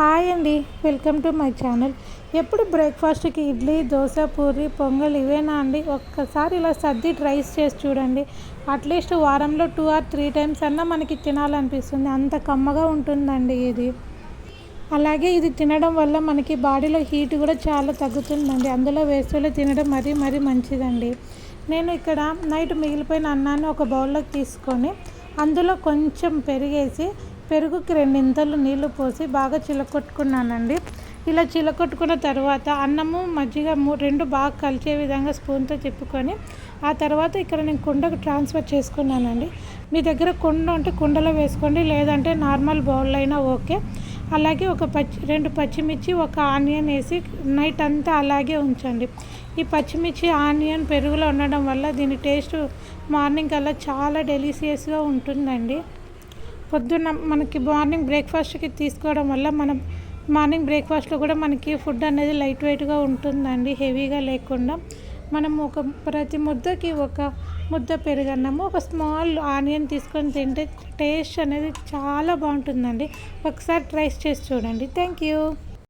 Hi అండి. Welcome to my channel. ఎప్పుడు బ్రేక్ఫాస్ట్కి ఇడ్లీ దోశ పూరి పొంగల్ ఇవేనా అండి? ఒక్కసారి ఇలా సర్ది ట్రైస్ చేసి చూడండి. అట్లీస్ట్ వారంలో టూ ఆర్ త్రీ టైమ్స్ అన్నా మనకి తినాలనిపిస్తుంది. అంత కమ్మగా ఉంటుందండి ఇది. అలాగే ఇది తినడం వల్ల మనకి బాడీలో హీట్ కూడా చాలా తగ్గుతుందండి. అందులో వేసులో తినడం మరీ మరీ మంచిదండి. నేను ఇక్కడ నైట్ మిగిలిపోయిన అన్నాన్ని ఒక బౌల్లోకి తీసుకొని అందులో కొంచెం పెరిగేసి పెరుగుకి రెండింతలు నీళ్ళు పోసి బాగా చిలకొట్టుకున్నానండి. ఇలా చిలకొట్టుకున్న తర్వాత అన్నము మజ్జిగ రెండు బాగా కలిసే విధంగా స్పూన్తో చెప్పుకొని ఆ తర్వాత ఇక్కడ నేను కుండకు ట్రాన్స్ఫర్ చేసుకున్నానండి. మీ దగ్గర కుండ ఉంటే కుండలో వేసుకోండి లేదంటే నార్మల్ బౌల్ అయినా ఓకే. అలాగే ఒక పచ్చి రెండు పచ్చిమిర్చి ఒక ఆనియన్ వేసి నైట్ అంతా అలాగే ఉంచండి. ఈ పచ్చిమిర్చి ఆనియన్ పెరుగులో ఉండడం వల్ల దీని టేస్ట్ మార్నింగ్ కల్లా చాలా డెలిషియస్గా ఉంటుందండి. పొద్దున్న మనకి మార్నింగ్ బ్రేక్ఫాస్ట్కి తీసుకోవడం వల్ల మనం మార్నింగ్ బ్రేక్ఫాస్ట్లో కూడా మనకి ఫుడ్ అనేది లైట్ వెయిట్గా ఉంటుందండి హెవీగా లేకుండా. మనం ఒక ప్రతి ముద్దకి ఒక ముద్ద పెరుగన్నాము ఒక స్మాల్ ఆనియన్ తీసుకొని తింటే టేస్ట్ అనేది చాలా బాగుంటుందండి. ఒకసారి ట్రై చేసి చూడండి. Thank you.